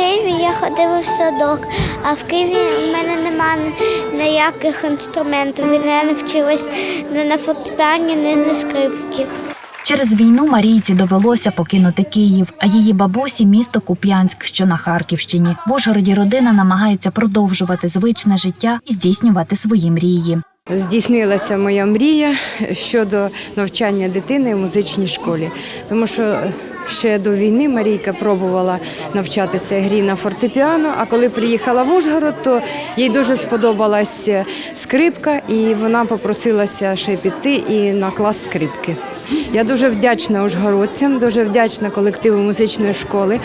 Києві я ходила в садок, а в Києві в мене немає ніяких інструментів. Я не вчилась не на фортепіані, не на скрипці. Через війну Марійці довелося покинути Київ, а її бабусі місто Куп'янськ, що на Харківщині. В Ужгороді родина намагається продовжувати звичне життя і здійснювати свої мрії. Здійснилася моя мрія щодо навчання дитини в музичній школі, тому що ще до війни Марійка пробувала навчатися грі на фортепіано. А коли приїхала в Ужгород, то їй дуже сподобалась скрипка, і вона попросилася ще піти і на клас скрипки. Я дуже вдячна ужгородцям, дуже вдячна колективу музичної школи.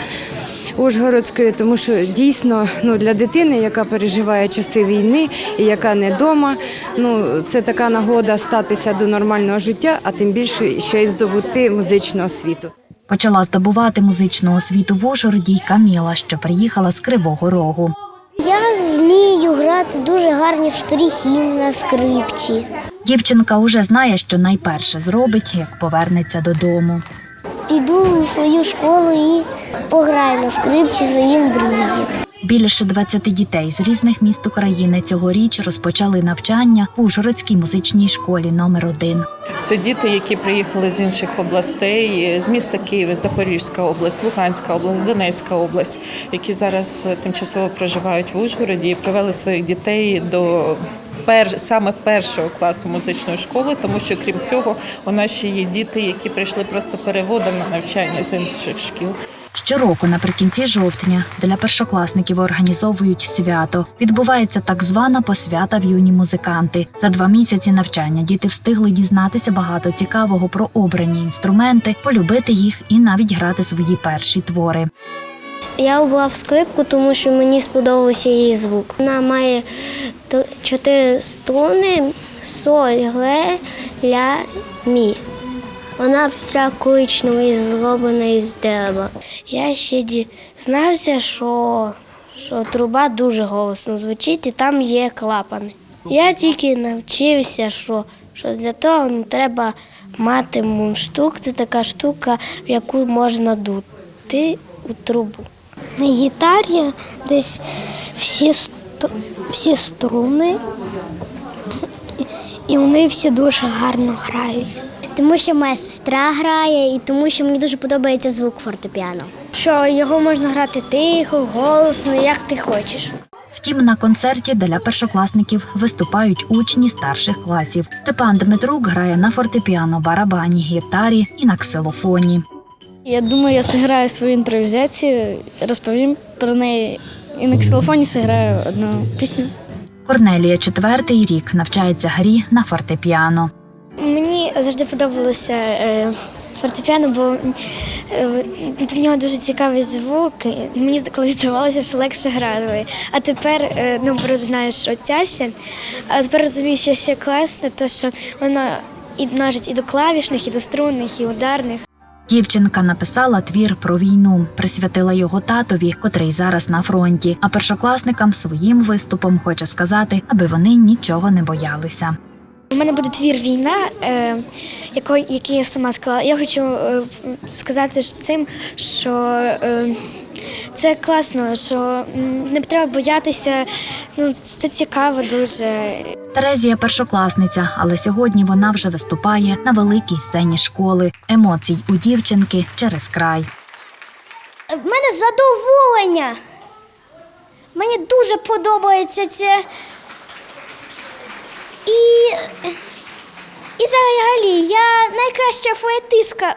Ужгородської, тому що дійсно ну, для дитини, яка переживає часи війни і яка не вдома, ну, це така нагода статися до нормального життя, а тим більше ще й здобути музичну освіту. Почала здобувати музичну освіту в Ужгороді й Каміла, що приїхала з Кривого Рогу. Я вмію грати дуже гарні штрихи на скрипці. Дівчинка уже знає, що найперше зробить, як повернеться додому. Піду у свою школу і пограю на скрипці своїм друзям. Більше 20 дітей з різних міст України цьогоріч розпочали навчання в Ужгородській музичній школі номер 1 Це діти, які приїхали з інших областей, з міста Києва, Запорізька область, Луганська область, Донецька область, які зараз тимчасово проживають в Ужгороді і привели своїх дітей до пер, саме першого класу музичної школи, тому що крім цього у нас ще є діти, які прийшли просто переводом на навчання з інших шкіл. Щороку наприкінці жовтня для першокласників організовують свято. Відбувається так звана посвята в юні музиканти. За два місяці навчання діти встигли дізнатися багато цікавого про обрані інструменти, полюбити їх і навіть грати свої перші твори. Я обрав скрипку, тому що мені сподобався її звук. Вона має чотири струни соль, ре, ля, мі. Вона вся коричнева і зроблена із дерева. Я ще дізнався, що, що труба дуже голосно звучить і там є клапани. Я тільки навчився, що, що для того не треба мати мундштук. Це така штука, в яку можна дути у трубу. На гітарі десь всі, всі струни, і вони всі дуже гарно грають. Тому що моя сестра грає, і тому що мені дуже подобається звук фортепіано. Що його можна грати тихо, голосно, як ти хочеш. Втім, на концерті для першокласників виступають учні старших класів. Степан Дмитрук грає на фортепіано, барабані, гітарі і на ксилофоні. Я думаю, я зіграю свою імпровізацію, розповім про неї. І на ксилофоні зіграю одну пісню. Корнелія четвертий рік навчається грі на фортепіано. Завжди подобалося е, фортепіано, бо е, до нього дуже цікавий звук. Мені колись здавалося, що легше грати. А тепер е, ну, знаєш, що тяжче. А тепер розумію, що ще класно, то що воно і нажить і до клавішних, і до струнних, і ударних. Дівчинка написала твір про війну, присвятила його татові, котрий зараз на фронті. А першокласникам своїм виступом хоче сказати, аби вони нічого не боялися. У мене буде твір війна, е, який я сама склала. Я хочу е, сказати цим, що е, це класно, що не треба боятися. Ну, це цікаво дуже. Терезія першокласниця, але сьогодні вона вже виступає на великій сцені школи. Емоцій у дівчинки через край. В мене задоволення. Мені дуже подобається це. І, і взагалі я найкраща флейтистка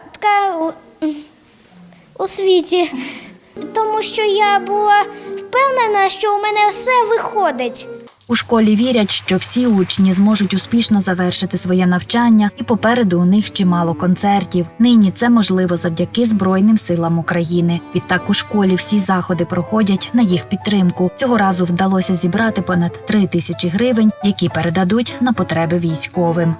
у світі. Тому що я була впевнена, що у мене все виходить. У школі вірять, що всі учні зможуть успішно завершити своє навчання, і попереду у них чимало концертів. Нині це можливо завдяки Збройним силам України. Відтак у школі всі заходи проходять на їх підтримку. Цього разу вдалося зібрати понад три тисячі гривень, які передадуть на потреби військовим.